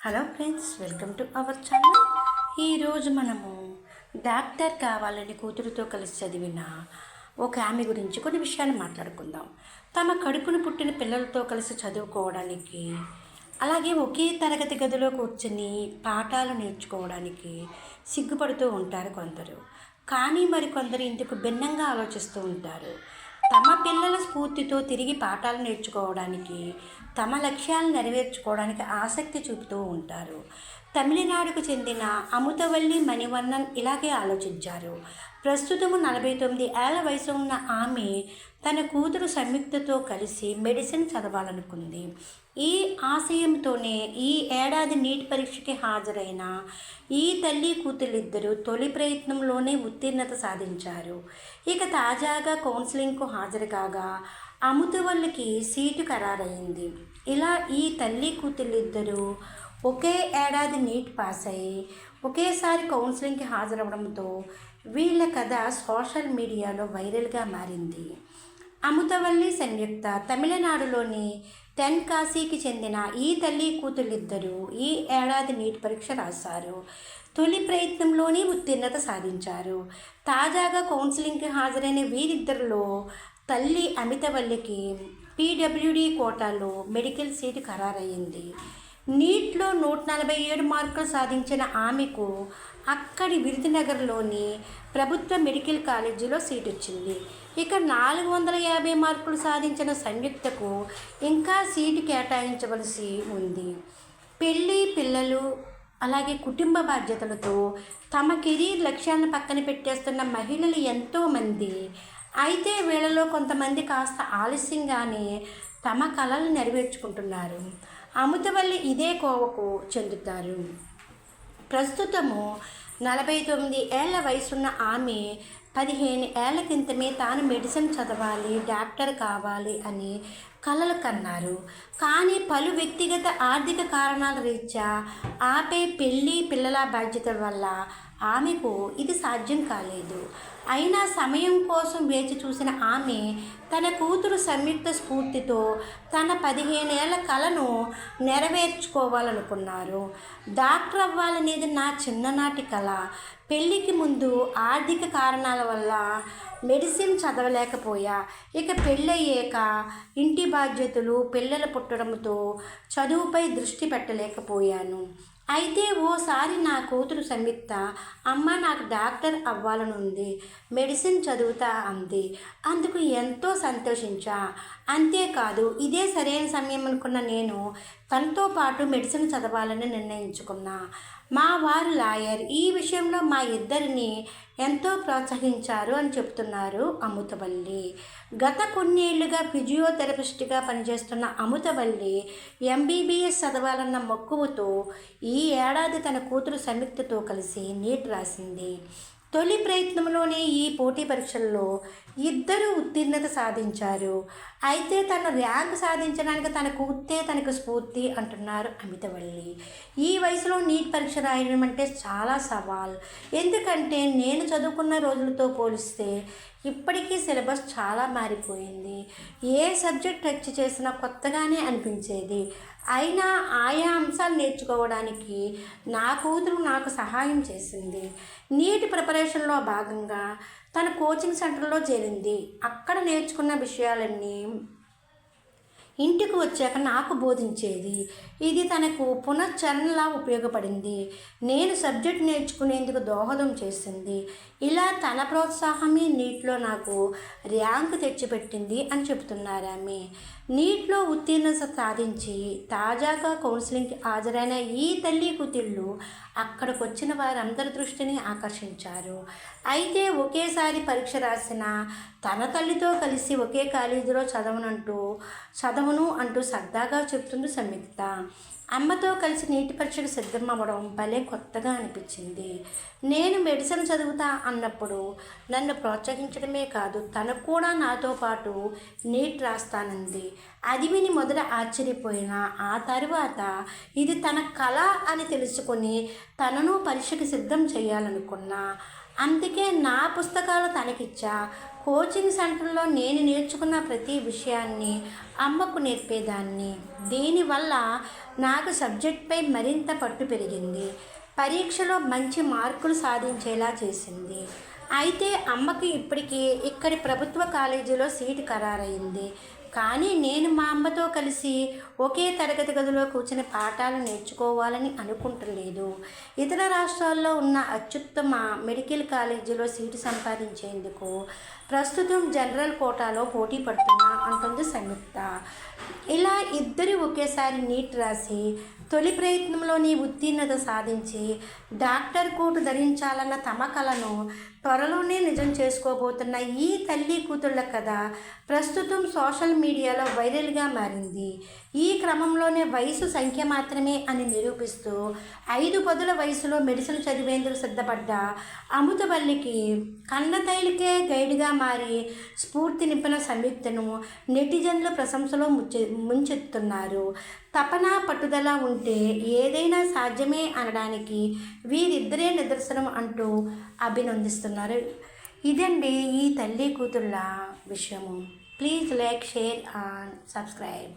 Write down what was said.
Hello friends welcome to our channel. ఈరోజు మనము doctor కావాలని కూతురుతో కలిసి చదివిన ఒక ఆమె గురించి కొన్ని విషయాలు మాట్లాడుకుందాం. తమ కడుపును పుట్టిన పిల్లలతో కలిసి చదువుకోవడానికి అలాగే ఒకే తరగతి గదిలో కూర్చుని పాఠాలు నేర్చుకోవడానికి సిగ్గుపడుతూ ఉంటారు కొందరు. కానీ మరికొందరు ఇందుకు భిన్నంగా ఆలోచిస్తూ ఉంటారు. తమ పిల్లల స్ఫూర్తితో తిరిగి పాఠాలు నేర్చుకోవడానికి తమ లక్ష్యాలను నెరవేర్చుకోవడానికి ఆసక్తి చూపుతూ ఉంటారు. తమిళనాడుకు చెందిన అమృతవల్లి మణివన్నన్ ఇలాగే ఆలోచించారు. ప్రస్తుతము నలభై తొమ్మిది ఏళ్ళ వయసు ఉన్న ఆమె తన కూతురు సంయుక్తతో కలిసి మెడిసిన్ చదవాలనుకుంది. ఈ ఆశయంతోనే ఈ ఏడాది నీట్ పరీక్షకి హాజరైన ఈ తల్లి కూతురిద్దరూ తొలి ప్రయత్నంలోనే ఉత్తీర్ణత సాధించారు. ఇక తాజాగా కౌన్సిలింగ్కు హాజరు కాగా అమృతవల్లికి సీటు ఖరారైంది. ఇలా ఈ తల్లి కూతురిద్దరూ ఒకే ఏడాది నీట్ పాస్ అయ్యి ఒకేసారి కౌన్సిలింగ్కి హాజరవడంతో వీళ్ళ కథ సోషల్ మీడియాలో వైరల్గా మారింది. అమృతవల్లి సంయుక్త తమిళనాడులోని తెన్కాశీకి చెందిన ఈ తల్లి కూతుళ్ళిద్దరూ ఈ ఏడాది నీట్ పరీక్ష రాశారు. తొలి ప్రయత్నంలోనే ఉత్తీర్ణత సాధించారు. తాజాగా కౌన్సిలింగ్కి హాజరైన వీరిద్దరిలో తల్లి అమితవల్లికి పీడబ్ల్యూడి కోటాలో మెడికల్ సీటు ఖరారయ్యింది. నీట్లో నూట నలభై ఏడు మార్కులు సాధించిన ఆమెకు అక్కడి విరుదునగర్లోని ప్రభుత్వ మెడికల్ కాలేజీలో సీట్ వచ్చింది ఇక నాలుగు వందల యాభై మార్కులు సాధించిన సంయుక్తకు ఇంకా సీటు కేటాయించవలసి ఉంది. పెళ్ళి పిల్లలు అలాగే కుటుంబ బాధ్యతలతో తమ కెరీర్ లక్ష్యాలను పక్కన పెట్టేస్తున్న మహిళలు ఎంతోమంది అయితే వీళ్ళలో కొంతమంది కాస్త ఆలస్యంగానే తమ కళలు నెరవేర్చుకుంటున్నారు. అమృతవల్లి ఇదే కోవకు చెందుతారు. ప్రస్తుతము నలభై తొమ్మిది ఏళ్ళ వయసున్న ఆమె పదిహేను ఏళ్ళ క్రితమే తాను మెడిసిన్ చదవాలి డాక్టర్ కావాలి అని కలలు కన్నారు. కానీ పలు వ్యక్తిగత ఆర్థిక కారణాల రీత్యా ఆపే పెళ్ళి పిల్లల బాధ్యతల వల్ల ఆమెకు ఇది సాధ్యం కాలేదు. అయినా సమయం కోసం వేచి చూసిన ఆమె తన కూతురు సంయుక్త స్ఫూర్తితో తన పదిహేనేళ్ళ కలను నెరవేర్చుకోవాలనుకున్నారు. డాక్టర్ అవ్వాలనేది నా చిన్ననాటి కళ పెళ్ళికి ముందు ఆర్థిక కారణాల వల్ల మెడిసిన్ చదవలేకపోయా. ఇక పెళ్ళయ్యాక ఇంటి బాధ్యతలు పిల్లలు పుట్టడంతో చదువుపై దృష్టి పెట్టలేకపోయాను. అయితే ఓసారి నా కూతురు సంయుక్త అమ్మ నాకు డాక్టర్ అవ్వాలనుంది మెడిసిన్ చదువుతా అంది. అందుకు ఎంతో సంతోషించా. అంతేకాదు ఇదే సరైన సమయం అనుకున్న నేను తనతో పాటు మెడిసిన్ చదవాలని నిర్ణయించుకున్నా. మా వారు లాయర్ ఈ విషయంలో మా ఇద్దరిని ఎంతో ప్రోత్సహించారు అని చెప్తున్నారు అమృతవల్లి. గత కొన్నేళ్ళుగా ఫిజియోథెరపిస్ట్గా పనిచేస్తున్న అమృతవల్లి ఎంబీబీఎస్ చదవాలన్న మక్కువతో ఈ ఏడాది తన కూతురు సంయుక్తతో కలిసి నీట్ రాసింది. తొలి ప్రయత్నంలోనే ఈ పోటీ పరీక్షల్లో ఇద్దరు ఉత్తీర్ణత సాధించారు. అయితే తన ర్యాంక్ సాధించడానికి తన కూర్తే తనకు స్ఫూర్తి అంటున్నారు అమితవల్లి. ఈ వయసులో నీట్ పరీక్ష రాయడం అంటే చాలా సవాల్. ఎందుకంటే నేను చదువుకున్న రోజులతో పోలిస్తే ఇప్పటికీ సిలబస్ చాలా మారిపోయింది. ఏ సబ్జెక్ట్ టచ్ చేసినా కొత్తగానే అనిపించేది. అయినా ఆయా అంశాలు నేర్చుకోవడానికి నా కూతురు నాకు సహాయం చేసింది. నీటి ప్రిపరేషన్లో భాగంగా తన కోచింగ్ సెంటర్లో చేరింది. అక్కడ నేర్చుకున్న విషయాలన్నీ ఇంటికి వచ్చాక నాకు బోధించేది. ఇది తనకు పునశ్చరణలా ఉపయోగపడింది. నేను సబ్జెక్ట్ నేర్చుకునేందుకు దోహదం చేసింది. ఇలా తన ప్రోత్సాహమే నీటిలో నాకు ర్యాంక్ తెచ్చిపెట్టింది అని చెబుతున్నారు ఆమె. నీట్లో ఉత్తీర్ణత సాధించి తాజాగా కౌన్సిలింగ్కి హాజరైన ఈ తల్లి కూతుళ్ళు అక్కడికి వచ్చిన వారందరి దృష్టిని ఆకర్షించారు. అయితే ఒకేసారి పరీక్ష రాసిన తన తల్లితో కలిసి ఒకే కాలేజీలో చదవనంటూ చదవను అంటూ సరదాగా చెప్తుంది సంయుక్త అమ్మతో కలిసి నీటి పరీక్షకు సిద్ధం అవ్వడం భలే కొత్తగా అనిపించింది. నేను మెడిసిన్ చదువుతా అన్నప్పుడు నన్ను ప్రోత్సహించడమే కాదు తను కూడా నాతో పాటు నీట్ రాస్తానంది. అది విని మొదట ఆశ్చర్యపోయిన ఆ తర్వాత ఇది తన కళ అని తెలుసుకొని తనను పరీక్షకు సిద్ధం చేయాలనుకున్నా. అందుకే నా పుస్తకాలు తనకిచ్చా. కోచింగ్ సెంటర్లో నేను నేర్చుకున్న ప్రతి విషయాన్ని అమ్మకు నేర్పేదాన్ని. దీనివల్ల నాకు సబ్జెక్ట్పై మరింత పట్టు పెరిగింది. పరీక్షలో మంచి మార్కులు సాధించేలా చేసింది. అయితే అమ్మకి ఇప్పటికీ ఇక్కడి ప్రభుత్వ కాలేజీలో సీటు ఖరారైంది. కానీ నేను మా అమ్మతో కలిసి ఒకే తరగతి గదిలో కూర్చుని పాఠాలు నేర్చుకోవాలని అనుకుంటలేదు. ఇతర రాష్ట్రాల్లో ఉన్న అత్యుత్తమ మెడికల్ కాలేజీలో సీటు సంపాదించేందుకు ప్రస్తుతం జనరల్ కోటాలో పోటీ పడుతున్నా అంటుంది సంయుక్త. ఇలా ఇద్దరు ఒకేసారి నీట్ రాసి తొలి ప్రయత్నంలోని ఉత్తీర్ణత సాధించి డాక్టర్ కోటు ధరించాలన్న తమ కలను త్వరలోనే నిజం చేసుకోబోతున్న ఈ తల్లి కూతుళ్ళ కథ ప్రస్తుతం సోషల్ మీడియాలో వైరల్గా మారింది. ఈ క్రమంలోనే వయసు సంఖ్య మాత్రమే అని నిరూపిస్తూ ఐదు పదుల వయసులో మెడిసిన్ చదివేందుకు సిద్ధపడ్డ అమృతవల్లికి కన్నతైలికే గైడ్గా మారి స్ఫూర్తి నింపిన సంయుక్తను నెటిజన్లు ప్రశంసలో ముచ్చె ముంచెత్తున్నారు. తపన పట్టుదల ఉంటే ఏదైనా సాధ్యమే అనడానికి వీరిద్దరే నిదర్శనం అంటూ అభినందిస్తున్నారు. ఇదండి ఈ తల్లి కూతుళ్ళ విషయము. Please like share and subscribe.